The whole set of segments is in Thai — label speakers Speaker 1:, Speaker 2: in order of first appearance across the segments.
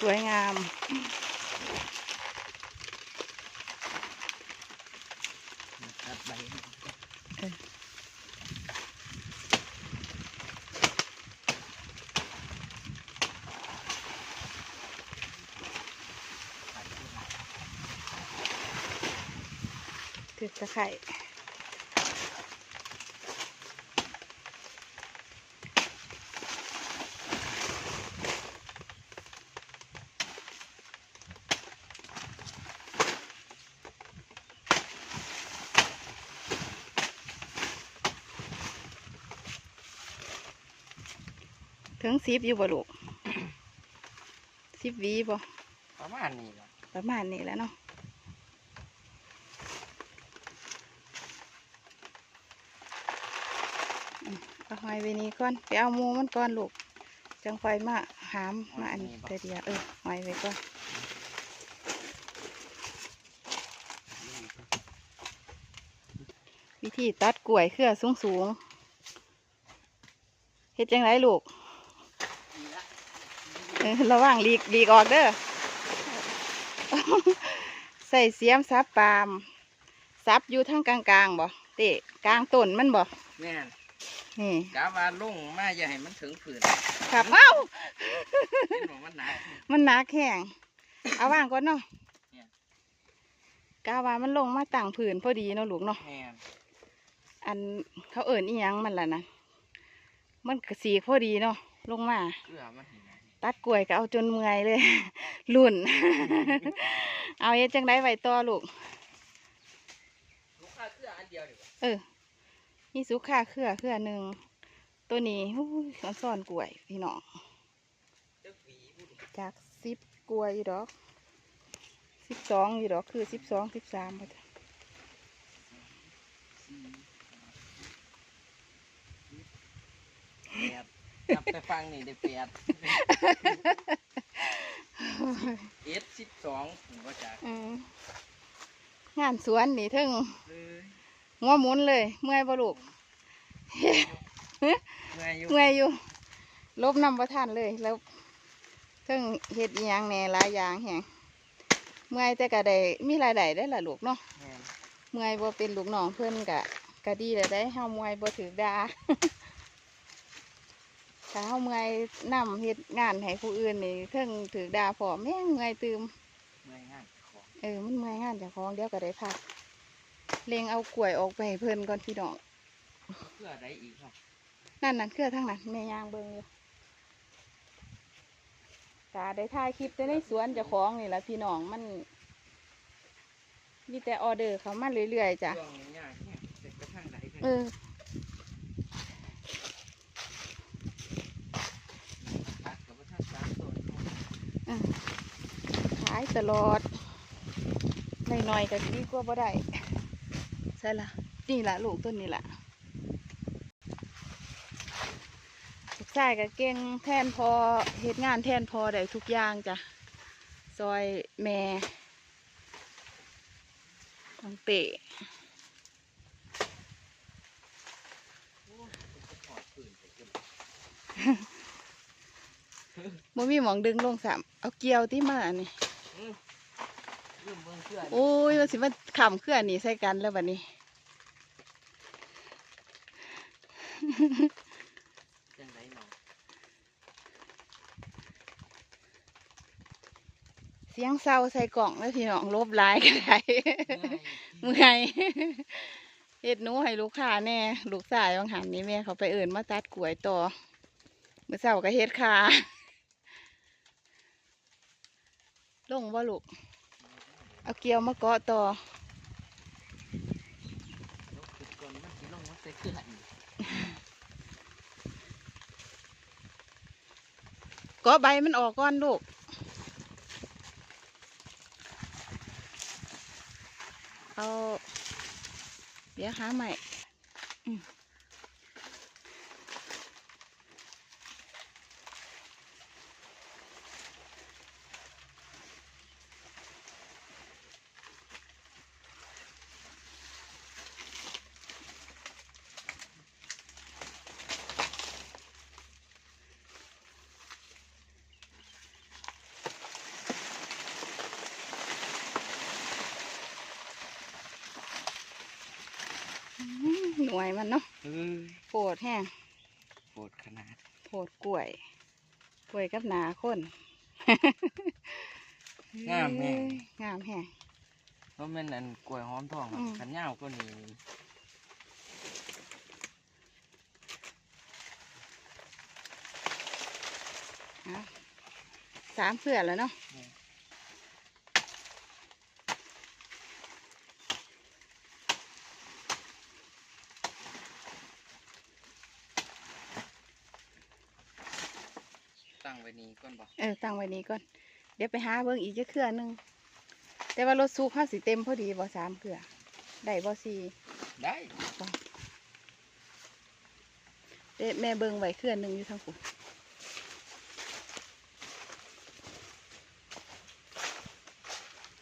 Speaker 1: สวยงาม
Speaker 2: คื
Speaker 1: อตะไคร่ ถึงสิบอยู่บ่ลูกสิบหวีบ่
Speaker 2: ประมาณนี้แหละ
Speaker 1: ประมาณนี้แหล้วเนาะอืมเอาหอยไปนี้ก่อนไปเอาหมูมันก่อนลูกจังไฟมาหามมาอันนี้แต่เดียวเออหอยไว้ก่อนวิธีตัดกล้วยเครือสูงสูงๆเฮ็ดจังไรลูกเออ ระวังหลีกหลีกออกเด้อใส่เสียมซับปาล์มซับอยู่ทั้งกลางๆบ่เตะกลางต้นมันบ่
Speaker 2: แม่น
Speaker 1: นี่
Speaker 2: กาว่าลงมาอย่าให้มันถึงผืน
Speaker 1: ครับเอ้า
Speaker 2: เห็นบอกมันหนา
Speaker 1: มันหนักแข็งเอาว่างก่อนเนาะ
Speaker 2: เนี่ย
Speaker 1: กาว่ามันลงมาต่างผืนพอดีเนาะลูกเนาะ
Speaker 2: แม่น
Speaker 1: อันเขาเอิ่นอีหยังมันล่ะนะมันกระสีกพอดีเนาะลงมา
Speaker 2: เพื่อมันเห็นไหม
Speaker 1: ตัดกล้วยก็เอาจนเมื่อยเลยลุ่น เอาเฮ็ดจังไดไว้ต่อลูก
Speaker 2: ลูกค้าเพื่ออันเดียวดีกว่า
Speaker 1: เออนี่สุขาเครือเครือหนึ่งตัวนี้หู้ยเขาซ่อนกล้วยพี่น้อง
Speaker 2: เจ้าหวีพูด
Speaker 1: จากสิบกล้วยอยู่ดอกสิบสองอยู่ดอกคือสิบสองสิบสามพอจ้ะ
Speaker 2: แป จับไปฟังนี่ได้แปดเอสสิบสองผมก็จะ
Speaker 1: อืมงานสวนนี่เทึง
Speaker 2: เลย
Speaker 1: หัวหมุนเลย เมื่อยบ่ลูก
Speaker 2: เมื่อยอยู่
Speaker 1: เมื่อยอยู่ลบนำประทานเลยแล้วเทึงเฮ็ดอีหยังแหน่หลายอย่างแฮงเมื่อยแต่ก็ได้มีรายได้ได้อล่ะลูกเนาะ
Speaker 2: แม่น
Speaker 1: เมื่อยบ่เป็นลูกน้องเพิ่นกะกะดีแล้วได้เฮาเมื่อยบ่ถือดา ถ้าเฮาเมื่อยนํเฮ็ดงานให้ผู้อื่นนี่เทิงถือดาพร้อมแม่งเมื่อยตืม
Speaker 2: เมื่อยงานของ
Speaker 1: เออมันเมื่อยงานเจ้าของเดี๋ยวก็ได้พักเล็งเอากล้วยออกไปให้เพิ่นก่อนพี่น้อง
Speaker 2: เพื่อได้อีกครับ
Speaker 1: นั่นนั่นเครือทั้งนั้นแม่ย่างเบิ่งอยู่กาได้ถ่ายคลิปแต่ในสวนเจ้าของนี่ล่ะพี่น้องมัน มีแต่ออเดอร์เขามาเรื่อยๆจ้ะ
Speaker 2: ช่วงนี้ยากเนี่ยเสร็จกระทั่งใดกัน
Speaker 1: เออ
Speaker 2: ตัดกับกระทั่งสามต้น
Speaker 1: ขายตลอดหน่อยๆก็ดีกว่าบ่ได้ใช่ละนี่ละลูกต้นนี่ละลูกชายก็เก่งแทนพอเฮ็ดงานแทนพอได้ทุกอย่างจ้ะซอยแม่น้องเปะ
Speaker 2: โอ้ยจะถอดปืนไปเก็ บ
Speaker 1: บ่มีหมองดึงลงสามเอาเกี่ยวที่มาอันนี้
Speaker 2: อืมเรื่องเมืองเพื่อน
Speaker 1: โอ้ยว่าสิมาขำเคลื่อนนี่ใส่กันแล้วบัดนี้
Speaker 2: จังไรเนาะ
Speaker 1: เสียงเศร้าใส่กล่องแล้วพี่น้องลบหลายก็ได้
Speaker 2: เมื่อย
Speaker 1: เมื่อยเฮ็ดหนูให้ลูกค้าแน่ลูกชายบางหันนี่แม่เขาไปเอิ่นมาตัดกล้วยต่อเมื่อเช้าก็เฮ็ดคา ลงบ่ลูก เอาเกลียวมาเกาะต่อ
Speaker 2: ลงขึ้นก่อนมันสิลงมาใส่เครื่องอีก
Speaker 1: เกาะใบมันออกก่อนลูกเอาเดี๋ยวหาใหม่ อืมวยมันเนาะ
Speaker 2: เฮ้ย
Speaker 1: โพดแห้ง
Speaker 2: โหดขนาด
Speaker 1: โพดกล้วย กล้วยกับหนาคน
Speaker 2: งามแม่ง
Speaker 1: งามแห้ง
Speaker 2: เพราะมันอันกล้วยหอมทองอะ
Speaker 1: อืม
Speaker 2: ขันยาวก็นี่
Speaker 1: เอาสามเพื่อนแล้วเนาะ
Speaker 2: ตั้งไว้ นี่ก่อนบ่
Speaker 1: เออตั้งไว้นี้ก่อน เดี๋ยวไปหาเบิ่งอีกจะเครือหนึง แต่ว่ารถสูบห้าสิเต็มพอดีบ่สามเครือ ได้บ่สี่
Speaker 2: ได้
Speaker 1: เด้แม่เบิ่งไว้เครือหนึงอยู่ทางกู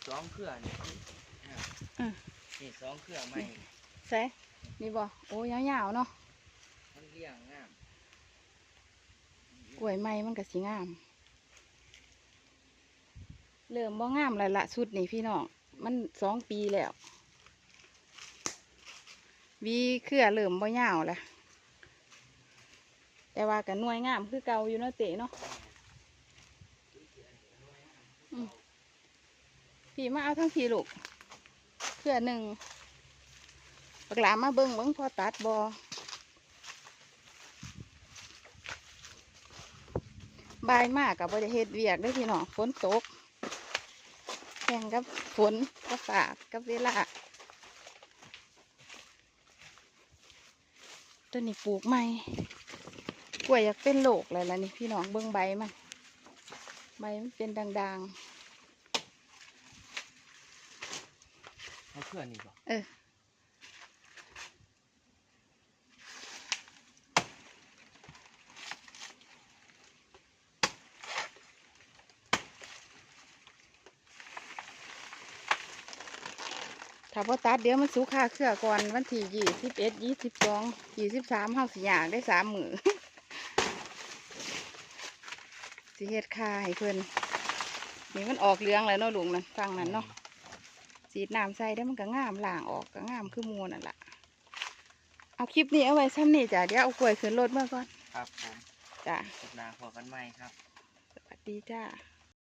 Speaker 2: สองเครือนี่นี่สองเครือใหม่
Speaker 1: ใช่นี่บ่โอ้ยาวๆเนาะ
Speaker 2: มันเลี้ยงงาม
Speaker 1: กล้ วยไม้มันก็สิงาม เริ่มบ่งามแล้วละชุดนี่พี่น้อง มันสองปีแล้ว วีเครือเริ่มบ่ยาวแล้วแต่ว่ากันหน่วยงามคือเก่าอยู่เนาะเตะเนาะพี่มาเอาทั้งพี่ลูกเครือหนึ่งปักลามาเบิ่งเบิ่งพอตัดบอ บายมากกับบริเฮ็ดเวียกได้อพี่น้องฝนตกแข่งกับฝนกับฝาดกับเวลาตัวนี้ปลูกใหม่กล้วยอยากเป็นโลกเลยล่ะนี่พี่น้องเบิ่งใบมันใบมันเป็นด่าง
Speaker 2: เอาเครือนี่บ่
Speaker 1: ๆเออ ถ้าพอตัดเดี๋ยวมันสุกค่าเครือก่อนวันที่ยี่สิบเอ็ดยี่สิบสองยี่สิบสามเฮาสิยากได้สามมือสิเฮ็ดค่าให้เพิ่นนี่มันออกเหลืองแล้วเนาะลุงนั่นฟังนั้นเนาะสีดน้ำใส่ได้วมันก็งามล่างออกก็งามคือหมูนั่นแหละเอาคลิปนี้เอาไว้ซ้ำนี่จ้ะเดี๋ยวเอากล้วยขึ้นรถเมื่อก่อน
Speaker 2: ครับผม
Speaker 1: จ้ะ
Speaker 2: สุดนาพอกันใหม่ครับ
Speaker 1: สวัสดีจ้า
Speaker 2: ส